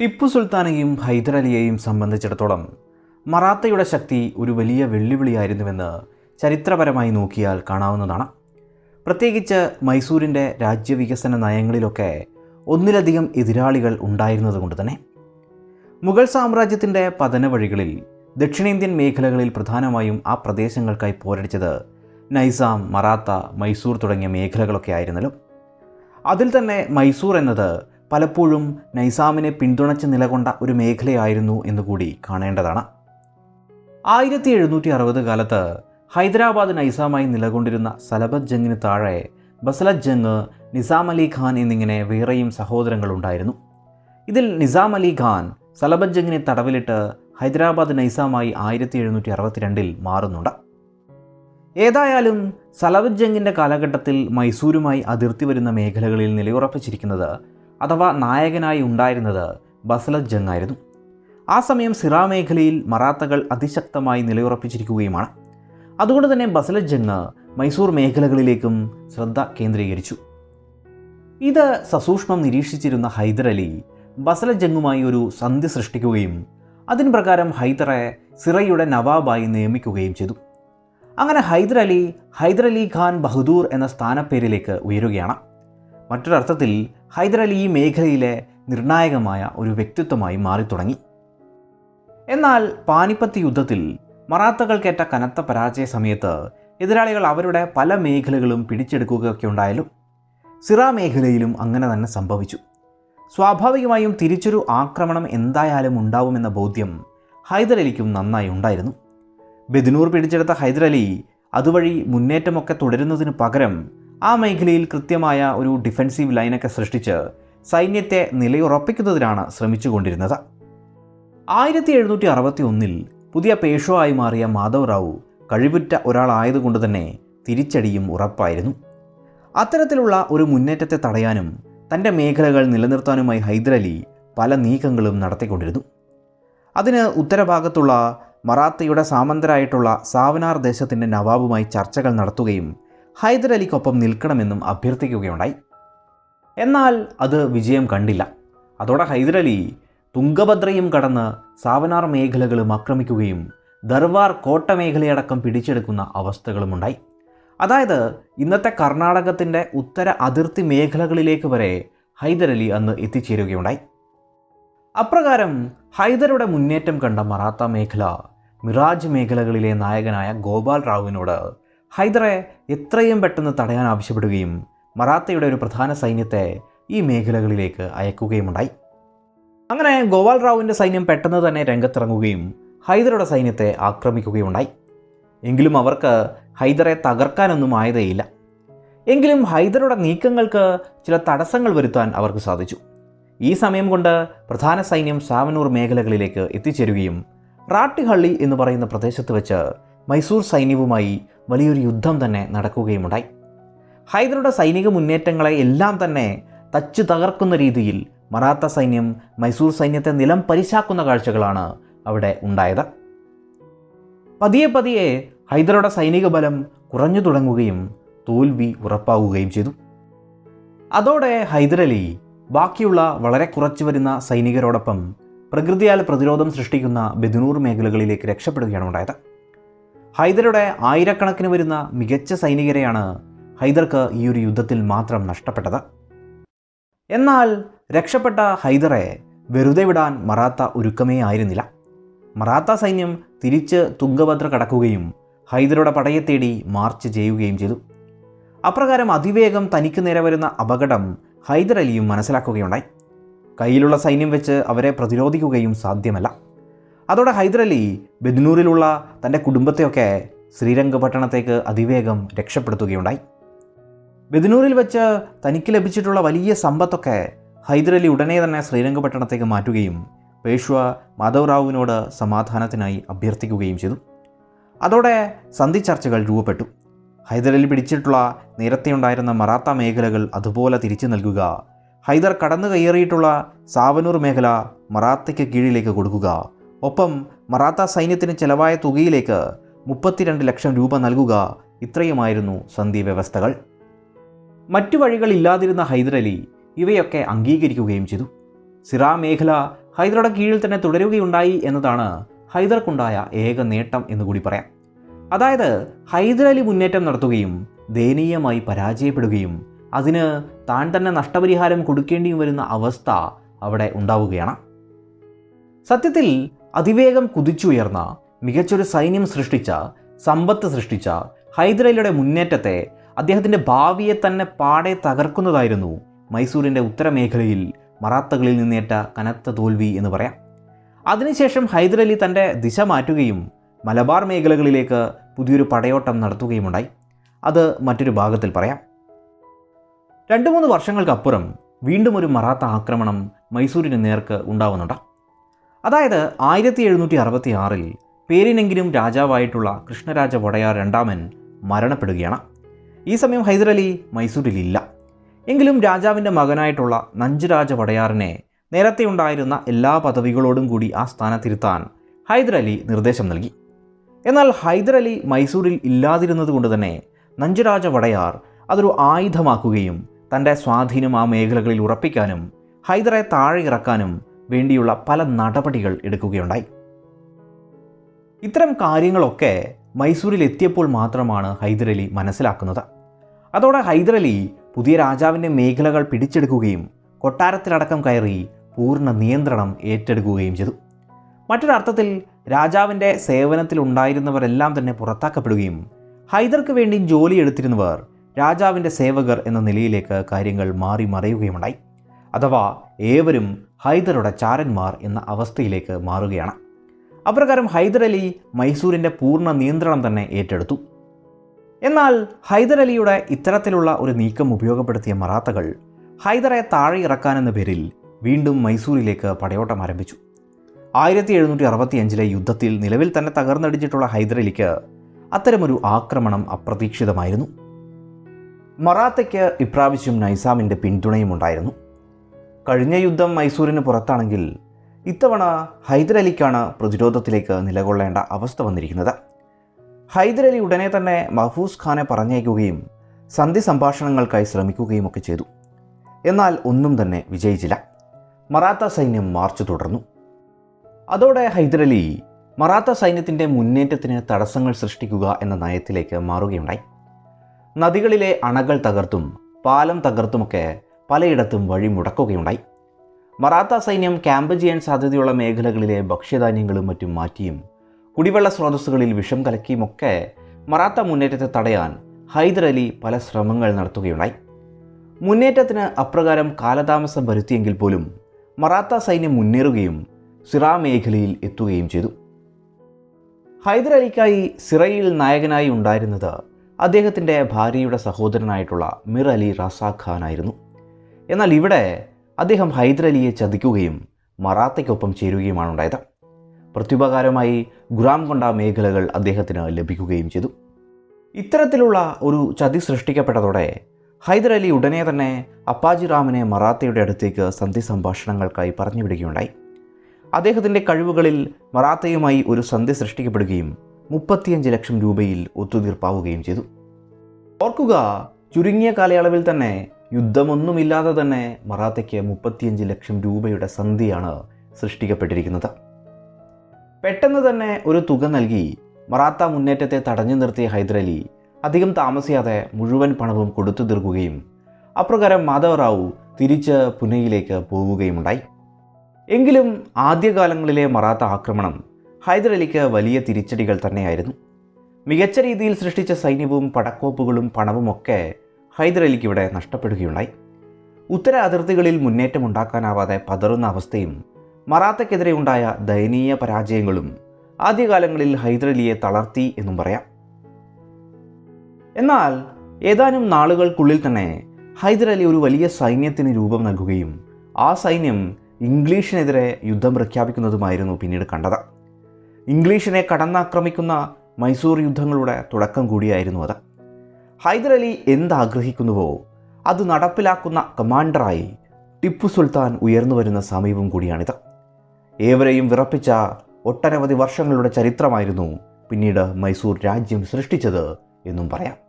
ടിപ്പു സുൽത്താനെയും ഹൈദരലിയെയും സംബന്ധിച്ചിടത്തോളം മറാത്തയുടെ ശക്തി ഒരു വലിയ വെല്ലുവിളിയായിരുന്നുവെന്ന് ചരിത്രപരമായി നോക്കിയാൽ കാണാവുന്നതാണ്. പ്രത്യേകിച്ച് മൈസൂരിന്റെ രാജ്യവികസന നയങ്ങളിലൊക്കെ ഒന്നിലധികം എതിരാളികൾ ഉണ്ടായിരുന്നതുകൊണ്ട് തന്നെ. മുഗൾ സാമ്രാജ്യത്തിന്റെ പതനവഴികളിൽ ദക്ഷിണേന്ത്യൻ മേഖലകളിൽ പ്രധാനമായും ആ പ്രദേശങ്ങൾക്കായി പോരടിച്ചത് നൈസാം മറാത്ത മൈസൂർ തുടങ്ങിയ മേഖലകളൊക്കെ ആയിരുന്നല്ലോ. അതിൽ തന്നെ മൈസൂർ എന്നത് പലപ്പോഴും നൈസാമിനെ പിന്തുണച്ച് നിലകൊണ്ട ഒരു മേഖലയായിരുന്നു എന്നുകൂടി കാണേണ്ടതാണ്. ആയിരത്തി എഴുന്നൂറ്റി അറുപത് കാലത്ത് ഹൈദരാബാദ് നൈസാമായി നിലകൊണ്ടിരുന്ന സലബത് ജംഗിന് താഴെ ബസലത് ജംഗ് നിസാം അലി ഖാൻ എന്നിങ്ങനെ വേറെയും സഹോദരങ്ങളുണ്ടായിരുന്നു ഇതിൽ നിസാം അലി ഖാൻ സലബത് ജംഗിനെ തടവിലിട്ട് ഹൈദരാബാദ് നൈസാമായി ആയിരത്തി എഴുന്നൂറ്റി അറുപത്തിരണ്ടിൽ മാറുന്നുണ്ട്. ഏതായാലും സലബത് ജംഗിന്റെ കാലഘട്ടത്തിൽ മൈസൂരുമായി അതിർത്തി വരുന്ന മേഖലകളിൽ നിലയുറപ്പിച്ചിരിക്കുന്നത് അഥവാ നായകനായി ഉണ്ടായിരുന്നത് ബസലത് ജംഗ് ആയിരുന്നു. ആ സമയം സിറാ മേഖലയിൽ മറാത്തകൾ അതിശക്തമായി നിലയുറപ്പിച്ചിരിക്കുകയുമാണ്. അതുകൊണ്ട് തന്നെ ബസലത് ജംഗ് മൈസൂർ മേഖലകളിലേക്കും ശ്രദ്ധ കേന്ദ്രീകരിച്ചു. ഇത് സസൂക്ഷ്മം നിരീക്ഷിച്ചിരുന്ന ഹൈദരലി ബസലത് ജംഗുമായി ഒരു സന്ധി സൃഷ്ടിക്കുകയും അതിന് പ്രകാരം ഹൈദറെ സിറയുടെ നവാബായി നിയമിക്കുകയും ചെയ്തു. അങ്ങനെ ഹൈദരലി ഹൈദരലി ഖാൻ ബഹദൂർ എന്ന സ്ഥാനപ്പേരിലേക്ക് ഉയരുകയാണ്. മറ്റൊരർത്ഥത്തിൽ ഹൈദർ അലി ഈ മേഖലയിലെ നിർണായകമായ ഒരു വ്യക്തിത്വമായി മാറിത്തുടങ്ങി. എന്നാൽ പാനിപ്പത്ത് യുദ്ധത്തിൽ മറാത്തകൾക്കേറ്റ കനത്ത പരാജയ സമയത്ത് എതിരാളികൾ അവരുടെ പല മേഖലകളും പിടിച്ചെടുക്കുകയൊക്കെ ഉണ്ടായാലും സിറ മേഖലയിലും അങ്ങനെ തന്നെ സംഭവിച്ചു. സ്വാഭാവികമായും തിരിച്ചൊരു ആക്രമണം എന്തായാലും ഉണ്ടാവുമെന്ന ബോധ്യം ഹൈദരലിക്കും നന്നായി ഉണ്ടായിരുന്നു. ബെദിനൂർ പിടിച്ചെടുത്ത ഹൈദരലി അതുവഴി മുന്നേറ്റമൊക്കെ തുടരുന്നതിന് പകരം ആ മേഖലയിൽ കൃത്യമായ ഒരു ഡിഫൻസീവ് ലൈനൊക്കെ സൃഷ്ടിച്ച് സൈന്യത്തെ നിലയുറപ്പിക്കുന്നതിനാണ് ശ്രമിച്ചുകൊണ്ടിരുന്നത്. ആയിരത്തി എഴുന്നൂറ്റി അറുപത്തി ഒന്നിൽ പുതിയ പേഷോ ആയി മാറിയ മാധവ് റാവു കഴിവുറ്റ ഒരാളായതുകൊണ്ട് തന്നെ തിരിച്ചടിയും ഉറപ്പായിരുന്നു. അത്തരത്തിലുള്ള ഒരു മുന്നേറ്റത്തെ തടയാനും തന്റെ മേഖലകൾ നിലനിർത്താനുമായി ഹൈദരലി പല നീക്കങ്ങളും നടത്തിക്കൊണ്ടിരുന്നു. അതിന് ഉത്തരഭാഗത്തുള്ള മറാത്തയുടെ സാമന്തരായിട്ടുള്ള സാവനാർ ദേശത്തിന്റെ നവാബുമായി ചർച്ചകൾ നടത്തുകയും ഹൈദരലിക്കൊപ്പം നിൽക്കണമെന്നും അഭ്യർത്ഥിക്കുകയുണ്ടായി. എന്നാൽ അത് വിജയം കണ്ടില്ല. അതോടെ ഹൈദരലി തുംഗഭദ്രയും കടന്ന് സാവനാർ മേഖലകളും ആക്രമിക്കുകയും ദർവാർ കോട്ട മേഖലയടക്കം പിടിച്ചെടുക്കുന്ന അവസ്ഥകളുമുണ്ടായി. അതായത് ഇന്നത്തെ കർണാടകത്തിന്റെ ഉത്തര അതിർത്തി മേഖലകളിലേക്ക് വരെ ഹൈദരലി അന്ന് എത്തിച്ചേരുകയുണ്ടായി. അപ്രകാരം ഹൈദരുടെ മുന്നേറ്റം കണ്ട മറാത്ത മേഖല മിറാജ് മേഖലകളിലെ നായകനായ ഗോപാൽ റാവുവിനോട് ഹൈദറെ എത്രയും പെട്ടെന്ന് തടയാൻ ആവശ്യപ്പെടുകയും മറാത്തയുടെ ഒരു പ്രധാന സൈന്യത്തെ ഈ മേഖലകളിലേക്ക് അയക്കുകയുമുണ്ടായി. അങ്ങനെ ഗോപാൽ റാവുവിന്റെ സൈന്യം പെട്ടെന്ന് തന്നെ രംഗത്തിറങ്ങുകയും ഹൈദറുടെ സൈന്യത്തെ ആക്രമിക്കുകയുണ്ടായി എങ്കിലും അവർക്ക് ഹൈദറെ തകർക്കാനൊന്നും ആയതേയില്ല. എങ്കിലും ഹൈദറുടെ നീക്കങ്ങൾക്ക് ചില തടസ്സങ്ങൾ വരുത്താൻ അവർക്ക് സാധിച്ചു. ഈ സമയം കൊണ്ട് പ്രധാന സൈന്യം സാവനൂർ മേഖലകളിലേക്ക് എത്തിച്ചേരുകയും റാട്ടിഹള്ളി എന്ന് പറയുന്ന പ്രദേശത്ത് വെച്ച് മൈസൂർ സൈന്യവുമായി വലിയൊരു യുദ്ധം തന്നെ നടക്കുകയുമുണ്ടായി. ഹൈദരുടെ സൈനിക മുന്നേറ്റങ്ങളെ എല്ലാം തന്നെ തച്ചു തകർക്കുന്ന രീതിയിൽ മറാത്ത സൈന്യം മൈസൂർ സൈന്യത്തെ നിലം പരിശാക്കുന്ന കാഴ്ചകളാണ് അവിടെ ഉണ്ടായത്. പതിയെ പതിയെ ഹൈദരുടെ സൈനിക ബലം കുറഞ്ഞു തുടങ്ങുകയും തോൽവി ഉറപ്പാവുകയും ചെയ്തു. അതോടെ ഹൈദരലി ബാക്കിയുള്ള വളരെ കുറച്ചു വരുന്ന സൈനികരോടൊപ്പം പ്രകൃതിയാൽ പ്രതിരോധം സൃഷ്ടിക്കുന്ന ബെദുനൂർ മേഖലകളിലേക്ക് രക്ഷപ്പെടുകയാണ് ഉണ്ടായത്. ഹൈദരുടെ ആയിരക്കണക്കിന് വരുന്ന മികച്ച സൈനികരെയാണ് ഹൈദർക്ക് ഈ ഒരു യുദ്ധത്തിൽ മാത്രം നഷ്ടപ്പെട്ടത്. എന്നാൽ രക്ഷപ്പെട്ട ഹൈദറെ വെറുതെ വിടാൻ മറാത്ത ഒരുക്കമേ ആയിരുന്നില്ല. മറാത്ത സൈന്യം തിരിച്ച് തുംഗഭദ്ര കടക്കുകയും ഹൈദരുടെ പടയെ തേടി മാർച്ച് ചെയ്യുകയും ചെയ്തു. അപ്രകാരം അതിവേഗം തനിക്ക് നേരെ വരുന്ന അപകടം ഹൈദർ അലിയും മനസ്സിലാക്കുകയുണ്ടായി. കയ്യിലുള്ള സൈന്യം വെച്ച് അവരെ പ്രതിരോധിക്കുകയും സാധ്യമല്ല. അതോടെ ഹൈദരലി അലി ബെദ്നൂരിലുള്ള തന്റെ കുടുംബത്തെയൊക്കെ ശ്രീരംഗപട്ടണത്തേക്ക് അതിവേഗം രക്ഷപ്പെടുത്തുകയുണ്ടായി. ബെദ്നൂരിൽ വെച്ച് തനിക്ക് ലഭിച്ചിട്ടുള്ള വലിയ സമ്പത്തൊക്കെ ഹൈദരലി ഉടനെ തന്നെ ശ്രീരംഗപട്ടണത്തേക്ക് മാറ്റുകയും പേഷ്വ മാധവ് റാവുവിനോട് സമാധാനത്തിനായി അഭ്യർത്ഥിക്കുകയും ചെയ്തു. അതോടെ സന്ധി ചർച്ചകൾ രൂപപ്പെട്ടു. ഹൈദരലി പിടിച്ചിട്ടുള്ള നേരത്തെ ഉണ്ടായിരുന്ന മറാത്ത മേഖലകൾ അതുപോലെ തിരിച്ചു നൽകുക ഹൈദർ കടന്നു കയറിയിട്ടുള്ള സാവനൂർ മേഖല മറാത്തയ്ക്ക് കീഴിലേക്ക് കൊടുക്കുക ഒപ്പം മറാത്ത സൈന്യത്തിന് ചെലവായ തുകയിലേക്ക് മുപ്പത്തിരണ്ട് ലക്ഷം രൂപ നൽകുക ഇത്രയുമായിരുന്നു സന്ധി വ്യവസ്ഥകൾ. മറ്റു വഴികളില്ലാതിരുന്ന ഹൈദരലി ഇവയൊക്കെ അംഗീകരിക്കുകയും ചെയ്തു. സിറാ മേഖല ഹൈദറുടെ കീഴിൽ തന്നെ തുടരുകയുണ്ടായി എന്നതാണ് ഹൈദർക്കുണ്ടായ ഏക നേട്ടം എന്നുകൂടി പറയാം. അതായത് ഹൈദരലി മുന്നേറ്റം നടത്തുകയും ദയനീയമായി പരാജയപ്പെടുകയും അതിന് താൻ തന്നെ നഷ്ടപരിഹാരം കൊടുക്കേണ്ടിയും വരുന്ന അവസ്ഥ അവിടെ ഉണ്ടാവുകയാണ്. സത്യത്തിൽ അതിവേഗം കുതിച്ചുയർന്ന മികച്ചൊരു സൈന്യം സൃഷ്ടിച്ച സമ്പത്ത് സൃഷ്ടിച്ച ഹൈദരലിയുടെ മുന്നേറ്റത്തെ അദ്ദേഹത്തിന്റെ ഭാവിയെ തന്നെ പാടെ തകർക്കുന്നതായിരുന്നു മൈസൂരിന്റെ ഉത്തരമേഖലയിൽ മറാത്തകളിൽ നിന്നേറ്റ കനത്ത തോൽവി എന്ന് പറയാം. അതിനുശേഷം ഹൈദരലി തന്റെ ദിശ മാറ്റുകയും മലബാർ മേഖലകളിലേക്ക് പുതിയൊരു പടയോട്ടം നടത്തുകയുമുണ്ടായി. അത് മറ്റൊരു ഭാഗത്തിൽ പറയാം. രണ്ട് മൂന്ന് വർഷങ്ങൾക്കപ്പുറം വീണ്ടും ഒരു മറാത്ത ആക്രമണം മൈസൂരിന് നേർക്ക് ഉണ്ടാവുന്നുണ്ട്. അതായത് ആയിരത്തി എഴുന്നൂറ്റി അറുപത്തി ആറിൽ പേരിനെങ്കിലും രാജാവായിട്ടുള്ള കൃഷ്ണരാജ വടയാർ രണ്ടാമൻ മരണപ്പെടുകയാണ്. ഈ സമയം ഹൈദരലി മൈസൂരിലില്ല. എങ്കിലും രാജാവിന്റെ മകനായിട്ടുള്ള നഞ്ചുരാജ വടയാറിനെ നേരത്തെ ഉണ്ടായിരുന്ന എല്ലാ പദവികളോടും കൂടി ആ സ്ഥാനത്തിരുത്താൻ ഹൈദരലി നിർദ്ദേശം നൽകി. എന്നാൽ ഹൈദരലി മൈസൂരിൽ ഇല്ലാതിരുന്നത് കൊണ്ട് തന്നെ നഞ്ചുരാജ വടയാർ അതൊരു ആയുധമാക്കുകയും തന്റെ സ്വാധീനം ആ മേഖലകളിൽ ഉറപ്പിക്കാനും ഹൈദറെ താഴെ ഇറക്കാനും വേണ്ടിയുള്ള പല നടപടികൾ എടുക്കുകയുണ്ടായി. ഇത്തരം കാര്യങ്ങളൊക്കെ മൈസൂരിൽ എത്തിയപ്പോൾ മാത്രമാണ് ഹൈദരലി മനസ്സിലാക്കുന്നത്. അതോടെ ഹൈദരലി പുതിയ രാജാവിന്റെ മേഖലകൾ പിടിച്ചെടുക്കുകയും കൊട്ടാരത്തിലടക്കം കയറി പൂർണ നിയന്ത്രണം ഏറ്റെടുക്കുകയും ചെയ്തു. മറ്റൊരർത്ഥത്തിൽ രാജാവിന്റെ സേവനത്തിലുണ്ടായിരുന്നവരെല്ലാം തന്നെ പുറത്താക്കപ്പെടുകയും ഹൈദർക്ക് വേണ്ടി ജോലി എടുത്തിരുന്നവർ രാജാവിന്റെ സേവകർ എന്ന നിലയിലേക്ക് കാര്യങ്ങൾ മാറി മറയുകയുമുണ്ടായി. അഥവാ ഏവരും ഹൈദറുടെ ചാരന്മാർ എന്ന അവസ്ഥയിലേക്ക് മാറുകയാണ്. അപ്രകാരം ഹൈദരലി മൈസൂരിന്റെ പൂർണ നിയന്ത്രണം തന്നെ ഏറ്റെടുത്തു. എന്നാൽ ഹൈദരലിയുടെ ഇത്തരത്തിലുള്ള ഒരു നീക്കം ഉപയോഗപ്പെടുത്തിയ മറാത്തകൾ ഹൈദറെ താഴെ ഇറക്കാനെന്ന പേരിൽ വീണ്ടും മൈസൂരിലേക്ക് പടയോട്ടം ആരംഭിച്ചു. ആയിരത്തി എഴുന്നൂറ്റി അറുപത്തിയഞ്ചിലെ യുദ്ധത്തിൽ നിലവിൽ തന്നെ തകർന്നടിച്ചിട്ടുള്ള ഹൈദരലിക്ക് അത്തരമൊരു ആക്രമണം അപ്രതീക്ഷിതമായിരുന്നു. മറാത്തയ്ക്ക് ഇപ്രാവശ്യം നൈസാമിന്റെ പിന്തുണയും ഉണ്ടായിരുന്നു കഴിഞ്ഞ യുദ്ധം മൈസൂരിന് പുറത്താണെങ്കിൽ ഇത്തവണ ഹൈദരലിക്കാണ് പ്രതിരോധത്തിലേക്ക് നിലകൊള്ളേണ്ട അവസ്ഥ വന്നിരിക്കുന്നത്. ഹൈദരലി ഉടനെ തന്നെ മഹഫൂസ് ഖാനെ പറഞ്ഞയക്കുകയും സന്ധി സംഭാഷണങ്ങൾക്കായി ശ്രമിക്കുകയും ഒക്കെ ചെയ്തു. എന്നാൽ ഒന്നും തന്നെ വിജയിച്ചില്ല. മറാത്ത സൈന്യം മാർച്ച് തുടർന്നു. അതോടെ ഹൈദരലി മറാത്ത സൈന്യത്തിന്റെ മുന്നേറ്റത്തിന് തടസ്സങ്ങൾ സൃഷ്ടിക്കുക എന്ന നയത്തിലേക്ക് മാറുകയുണ്ടായി. നദികളിലെ അണകൾ തകർത്തും പാലം തകർത്തുമൊക്കെ പലയിടത്തും വഴി മുടക്കുകയുണ്ടായി. മറാത്ത സൈന്യം ക്യാമ്പ് ചെയ്യാൻ സാധ്യതയുള്ള മേഖലകളിലെ ഭക്ഷ്യധാന്യങ്ങളും മറ്റും മാറ്റിയും കുടിവെള്ള സ്രോതസ്സുകളിൽ വിഷം കലക്കിയുമൊക്കെ മറാത്ത മുന്നേറ്റത്തെ തടയാൻ ഹൈദരലി പല ശ്രമങ്ങൾ നടത്തുകയുണ്ടായി. മുന്നേറ്റത്തിന് അപ്രകാരം കാലതാമസം വരുത്തിയെങ്കിൽ പോലും മറാത്ത സൈന്യം മുന്നേറുകയും സിറ മേഖലയിൽ എത്തുകയും ചെയ്തു. ഹൈദരലിക്കായി സിറയിൽ നായകനായി ഉണ്ടായിരുന്നത് അദ്ദേഹത്തിന്റെ ഭാര്യയുടെ സഹോദരനായിട്ടുള്ള മിർ അലി റസാഖാൻ ആയിരുന്നു എന്നാൽ ഇവിടെ അദ്ദേഹം ഹൈദരലിയെ ചതിക്കുകയും മറാത്തയ്ക്കൊപ്പം ചേരുകയുമാണ് ഉണ്ടായത്. പ്രത്യുപകാരമായി ഗുറാം കൊണ്ട മേഖലകൾ അദ്ദേഹത്തിന് ലഭിക്കുകയും ചെയ്തു. ഇത്തരത്തിലുള്ള ഒരു ചതി സൃഷ്ടിക്കപ്പെട്ടതോടെ ഹൈദരലി ഉടനെ തന്നെ അപ്പാജി റാമിനെ മറാത്തയുടെ അടുത്തേക്ക് സന്ധി സംഭാഷണങ്ങൾക്കായി പറഞ്ഞു വിടുകയുണ്ടായി അദ്ദേഹത്തിന്റെ കഴിവുകളിൽ മറാത്തയുമായി ഒരു സന്ധി സൃഷ്ടിക്കപ്പെടുകയും മുപ്പത്തിയഞ്ച് ലക്ഷം രൂപയിൽ ഒത്തുതീർപ്പാവുകയും ചെയ്തു. ഓർക്കുക ചുരുങ്ങിയ കാലയളവിൽ തന്നെ യുദ്ധമൊന്നുമില്ലാതെ തന്നെ മറാത്തയ്ക്ക് മുപ്പത്തിയഞ്ച് ലക്ഷം രൂപയുടെ സന്ധിയാണ് സൃഷ്ടിക്കപ്പെട്ടിരിക്കുന്നത്. പെട്ടെന്ന് തന്നെ ഒരു തുക നൽകി മറാത്ത മുന്നേറ്റത്തെ തടഞ്ഞു നിർത്തിയ ഹൈദരലി അധികം താമസിയാതെ മുഴുവൻ പണവും കൊടുത്തു തീർക്കുകയും അപ്രകാരം മാധവറാവു തിരിച്ച് പുനെയിലേക്ക് പോവുകയുമുണ്ടായി. എങ്കിലും ആദ്യകാലങ്ങളിലെ മറാത്ത ആക്രമണം ഹൈദരലിക്ക് വലിയ തിരിച്ചടികൾ തന്നെയായിരുന്നു. മികച്ച രീതിയിൽ സൃഷ്ടിച്ച സൈന്യവും പടക്കോപ്പുകളും പണവുമൊക്കെ ഹൈദരലിക്ക് ഇവിടെ നഷ്ടപ്പെടുകയുണ്ടായി. ഉത്തര അതിർത്തികളിൽ മുന്നേറ്റം ഉണ്ടാക്കാനാവാതെ പതറുന്ന അവസ്ഥയും മറാത്തയ്ക്കെതിരെ ഉണ്ടായ ദയനീയ പരാജയങ്ങളും ആദ്യകാലങ്ങളിൽ ഹൈദരലിയെ തളർത്തി എന്നും പറയാം. എന്നാൽ ഏതാനും നാളുകൾക്കുള്ളിൽ തന്നെ ഹൈദരലി ഒരു വലിയ സൈന്യത്തിന് രൂപം നൽകുകയും ആ സൈന്യം ഇംഗ്ലീഷിനെതിരെ യുദ്ധം പ്രഖ്യാപിക്കുന്നതുമായിരുന്നു പിന്നീട് കണ്ടത്. ഇംഗ്ലീഷിനെ കടന്നാക്രമിക്കുന്ന മൈസൂർ യുദ്ധങ്ങളുടെ തുടക്കം കൂടിയായിരുന്നു അത്. ഹൈദരലി എന്താഗ്രഹിക്കുന്നുവോ? അത് നടപ്പിലാക്കുന്ന കമാൻഡറായി ടിപ്പു സുൽത്താൻ ഉയർന്നു വരുന്ന സമീപം കൂടിയാണിത്. ഏവരെയും വിറപ്പിച്ച ഒട്ടനവധി വർഷങ്ങളുടെ ചരിത്രമായിരുന്നു പിന്നീട് മൈസൂർ രാജ്യം സൃഷ്ടിച്ചത് എന്നും പറയാം.